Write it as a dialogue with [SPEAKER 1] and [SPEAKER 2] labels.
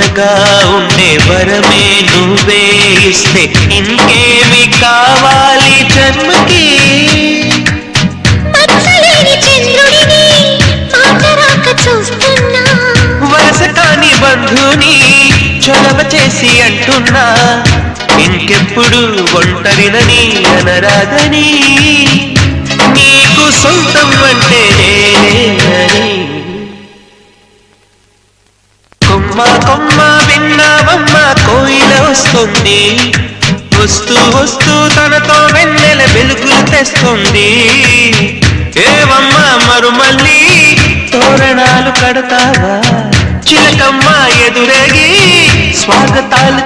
[SPEAKER 1] జంటగా ఉండే వరమే నువ్వే ఇస్తే ఇంకేమి కావాలి జన్మకి? వరస కాని బంధుని చొరవ చేసి అంటున్నా. ఇంకెప్పుడు ఒంటరినని అనరాదని. నీకు సొంతం అంటే కొమ్మ కొమ్మ విన్నావమ్మ కోయిల వస్తుంది. వస్తూ వస్తూ తనతో వెన్నెల వెలుగులు తెస్తుంది. ఏవమ్మ మరుమల్లి తోరణాలు కడతావా? చిలకమ్మ ఎదురేగి స్వాగతాలు